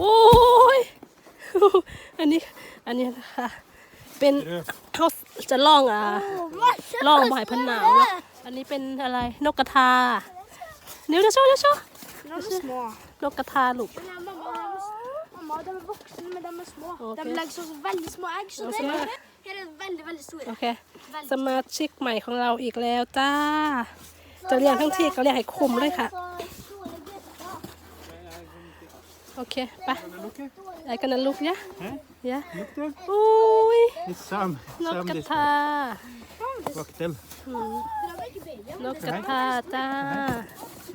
โอ้ย อันนี้ อันนี้นะคะ เป็นเขาจะล่องอะล่องบ่อยพันหนาวเนอะอันนี้เป็นอะไร นกกระทานิ้วจะโชว์จะโชว์ De er små. นกกระทาลูก Men mamma, mamma, de er voksne, men de er små. Ok. De legger så veldig små egg. Så det Ok. er, her er veldig, veldig store. โอเคสมาชิกใหม่ของเราอีกแล้วจ้า จะเรียนทั้งที่ก็เรียกให้คุมเลยค่ะ โอเค ไป Lukke? ไอ้กันนะลูกยะ Hæ? ยะ Lukte? อุ้ย Litt sam. นก Sam กระ litt ทา vaktel. Mm. De er ikke babyer. นกกระทาจ้า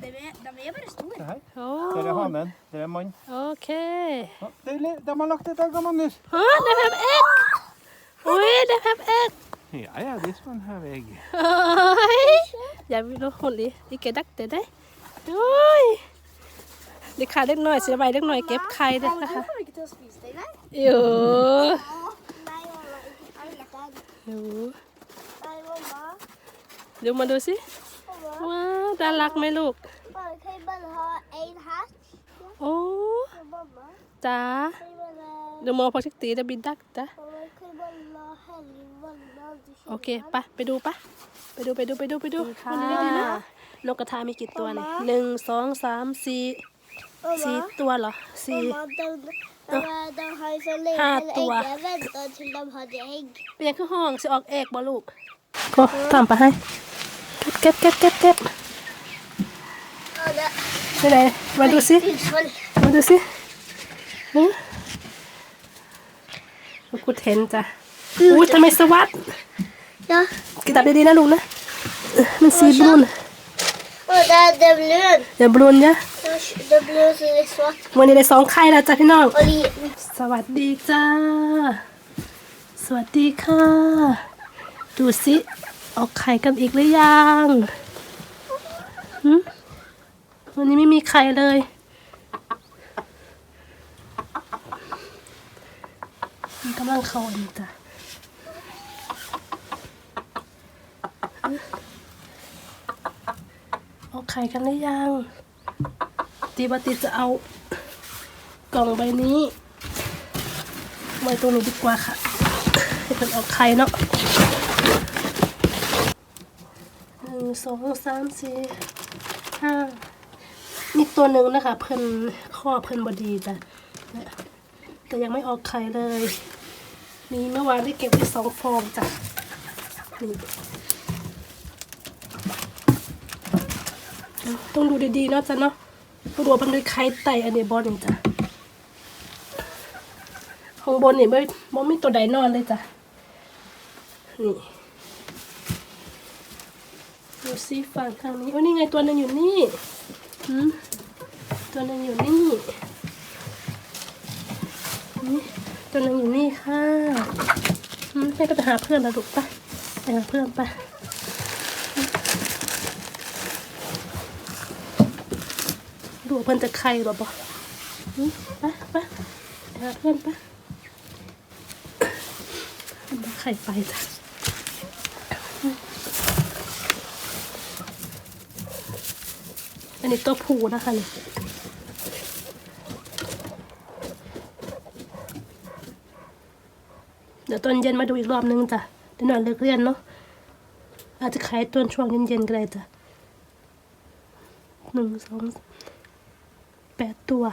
De er, de er bare store. Se her. โอ้ Der er hanen. Der er mann. โอเค Å, Deilig. De har lagt et egg av Magnus. ฮะได้แบบเอ็กอุ้ยได้แบบเอ็ก Ja, ja, this one have egg. เฮ้ยอย่าไปรู้คน ดิดิเกดักเตะได้โอ้ยเด็กขาเล็กน้อยเสียใบเล็กน้อยเก็บไข่ด้วย Men นะคะ du kommer ikke til å spise det, nei? อยู่ Nei, mamma. Jeg vil ikke egg. อยู่ Nei, mamma. ดูมาดูสิ Mamma. ว้าวน่ารักไหมลูก Bare, kan jeg bare ha en hatch? โอ้ Mamma. จ้า Kan jeg bare... ดูมองพอชิกตีจะบินดักจ้ะ Mamma, kan jeg bare la Hellig vanne aldri โอเคไปไปดูปะไปดูไปดูไปดูไปดูวันนี้ดีนะนกกระทามีกี่ตัวเนี่ยหนึ่งสองสามสี่ สี่ตัวเหรอสี่ Mamma, de, de, de har jo så lenge Her to. egg. Jeg ventet til de hadde egg. เปลี่ยนคือห้องสิออกเอกบ่ลูกก็ทำไปให้เก็บเก็บเก็บเก็บ Og det ไปไหนมาดูสิ Hushold. มาดูสิฮะลูกกูเห็นจ้ะอุ้ยทำไมสวัสด Ja. กินตับดีๆนะลูกนะเออมันสีบลูน Og det er det blod. อย่าบลูนเนี่ ย Det er blod som er svart วันนี้ได้สองไข่แล้วจ้ะพี่น้อง og liten. สวัสดีจ้า สวัสดีค่ะ ดูสิออกไข่กันอีกหรือยังหึวันนี้ไม่มีไข่เลย มันกำลังเข้าอันนี้จ้ะหึออกไข่กันหรือยัง ตีบติจะเอากล่องใบนี้ไว้ตรงนี้ดีกว่าค่ะ ให้คนออกไข่เนาะหนึ่งสองสามสี่ห้ามีตัวหนึ่งนะคะ เพิ่นข้อเพิ่นบดีจ้ะแต่ยังไม่ออกไข่เลยนี่เมื่อวานได้เก็บไว้สองฟองจ้ะนี่ต้องดูดีๆเนาะจ้ะเนาะ ตัวามันเป็นไข่ไต่อันนี้บอลนี่จ้ะข้างบนนี่ไม่บ่มีตัวใดนอนเลยจ้ะนี่ดูซิฝั่งทางนี้โอ้นี่ไงตัวนึงอยู่นี่หืมตัวนึงอยู่นี่นี่ตัวนึงอยู่นี่ค่ะหืมแม่ก็ไปหาเพื่อนแล้วลูกไปไปหาเพื่อนไปดูว่า เพื่อนจะใครหรอบ่หืมไปไปไปหาเพื่อนไปเอาไข่ไปจ้ะอันนี้ตัวผูนะคะนี่เดี๋ยวตอนเย็นมาดูอีกรอบนึงจ้ะเดี๋ยวหน่อยเลิกเรียนเนาะอาจจะขายตอนช่วงเย็นๆก็ได้จ้ะหนึ่งสอง ดตัว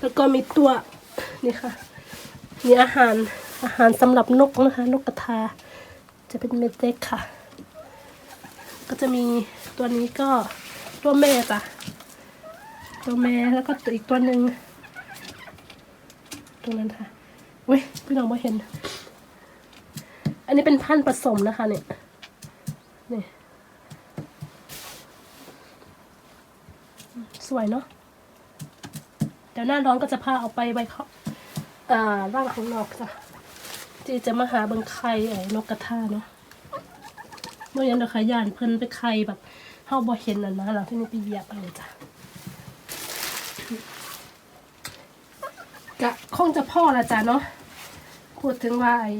แล้วก็มีตัวนี่ค่ะมีอาหารอาหารสำหรับนกนะคะ นกกระทา จะเป็นเม็ดเล็กค่ะ ก็จะมีตัวนี้ก็ตัวแม่จ้ะตัวแม่แล้วก็ตัวอีกตัวหนึ่งตรงนั้นค่ะเว้ยพี่น้องมาเห็น อันนี้เป็นพันธุ์ผสมนะคะเนี่ยนี่ สวยเนาะเดี๋ยวหน้าร้อนก็จะพาเอาไปไว้เขาอ่าร่างข้างนอกจ้ะที่จะมาหาเบิงไข่ไอ้นกกระทาเนาะเมื่อยันเดยวขายานเพิ่นไปไข่แบบเฮาบ่เห็นน่ะนะเราที่นี่ไปเหยียบอะไรจ้ะกะคงจะพ่อละจ้ะเนาะพูดถึงว่าไอ้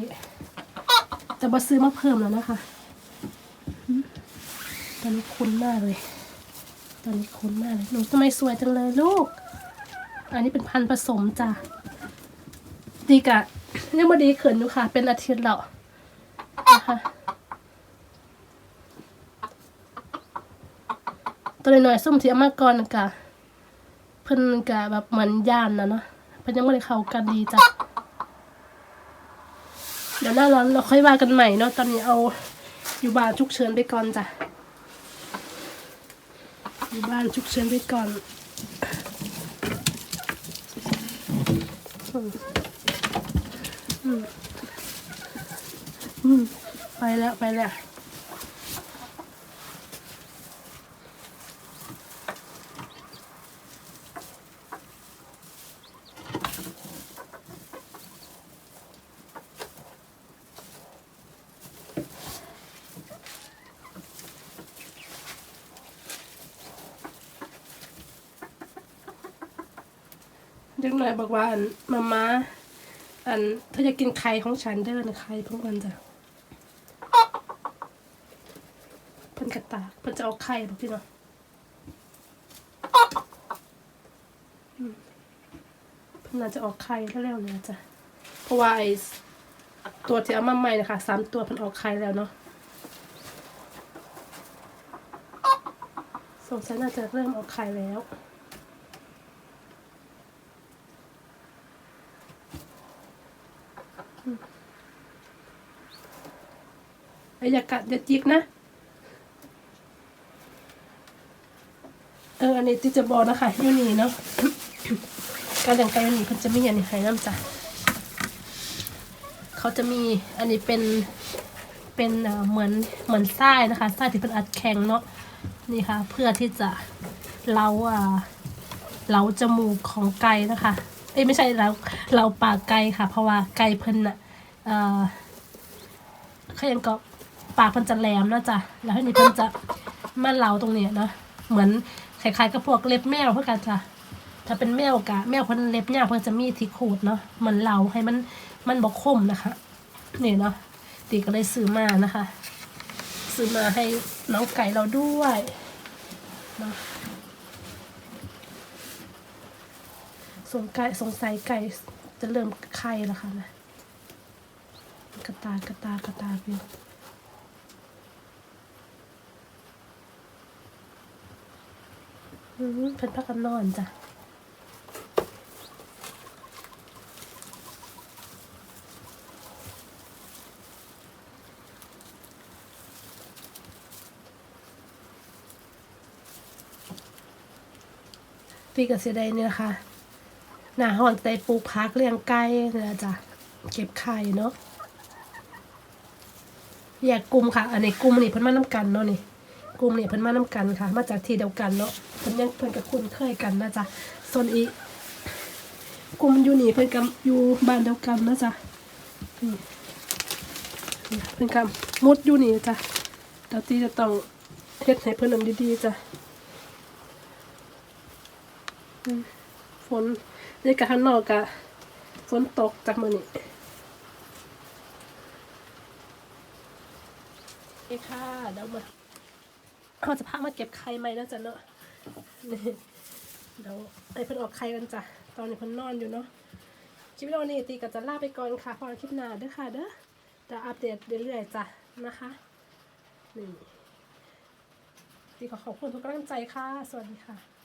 จะมาซื้อมาเพิ่มแล้วนะคะอืมตอนนี้คุ้นมากเลย อนนี้คุ้นมากเลยหนูทำไมสวยจังเลยลูก อันนี้เป็นพันธุ์ผสมจ้ะดีกะยังไม่ดีเขึ้นอยู่ค่ะ เป็นอาทิตย์แล้วนะคะตัวน้อยๆส้มที่อามาก่อนกะเพิ่นกะแบบเหมือนย่านนะเนาะเพิ่นยังไม่ได้เข้ากันดีจ้ะเดี๋ยวหน้าร้อนเราค่อยว่ากันใหม่เนาะตอนนี้เอาอยู่บ้านฉุกเฉินไปก่อนจ้ะ อยู่บ้านฉุกเฉินไปก่อนอืมอืมไปแล้ว ไปแล้ว เด็กหน่อยบอกว่าอันมาม่าอันเธอจะกินไข่ของฉันเด้อนะไข่พวกมันจ้ะเพิ่นกระตากเพิ่นจะเอาไข่บอกพี่เนาะอืมเพิ่นน่าจะออกไข่แล้วๆเนี่ยจ้ะเพราะว่าไอ้ตัวที่เอามาใหม่นะคะสามตัวเพิ่นออกไข่แล้วเนาะสงสัยน่าจะเริ่มออกไข่แล้ว อ้ยอย่ากัดอย่าจิกนะ เอออันนี้ที่จะบอกนะคะยูนี่เนาะการเลี้ยงไก่อยูนี่เพิ่นจะมีอันนี้ให้น้ำจ้ะเขาจะมีอันนี้เป็นเป็นเหมือนเหมือนไส้นะคะไส้ที่เป็นอัดแข็งเนาะนี่ค่ะ เพื่อที่จะเล้าอ่าเล้าจมูกของไก่นะคะเอ้ยไม่ใช่เล้าเล้าปากไก่ค่ะ เพราะว่าไก่เพิ่นน่ะเอ่อเขายังก็ ปากมันจะแหลมนะจ๊ะแล้วทีนี้เพิ่นจะมาเหลาตรงเนี้ยนะเหมือนคล้ายๆกับพวกเล็บแมวเพื่อกันจ้ะถ้าเป็นแมวกะแมวเพิ่นเล็บยาวเพิ่นจะมีที่ขูดเนาะเหมือนเหลาให้มันมันบ่คมนะคะนี่เนาะตีก็เลยซื้อมานะคะ ซื้อมาให้น้องไก่เราด้วยเนาะสงไก่สงสัยไก่จะเริ่มไข่แล้วค่ะนะกระตากระตากระตากอยู่อืม เพิ่นพักกันนอนจ้ะพี่กับเสียดายเนี่ยค่ะหน้าหองใจปลูกพักเลี้ยงไก่เนี่ยจ้ะ เก็บไข่เนาะแยกกลุ่มค่ะ อันนี้กลุ่มนี่เพิ่นมาน้ำกันเนาะนี่ กลุ่มเนี่ยเพิ่นมาน้ำกันค่ะ มาจากที่เดียวกันเนาะเพิ่นยังเพิ่นกับคุ้นเคยกันนะจ๊ะส่วนอีกกลุ่มอยู่นี่เพิ่นกับอยู่บ้านเดียวกันนะจ๊ะเพิ่นกับมุดอยู่นี่จ้ะเดี๋ยวตีจะต้องเฮ็ดให้เพิ่นนดีๆจ้ะฝนนี่กะข้างนอกกะฝนตกจากมื้อนี้เอ้ค่ะเดี๋ยวมา เราจะพามาเก็บไข่ไหม่แล้วจ้ะเนาะนี่เดี๋ยวไอ้เพิ่นออกไข่กันจ้ะตอนนี้เพิ่นนอนอยู่เนาะคลิปวิดีโอนี้ตีก็จะลาไปก่อนค่ะพอคลิปหน้าเด้อค่ะเด้อจะอัปเดตเรื่อยๆจ้ะนะคะนี่ตีขอขอบคุณทุกกำลังใจค่ะ สวัสดีค่ะ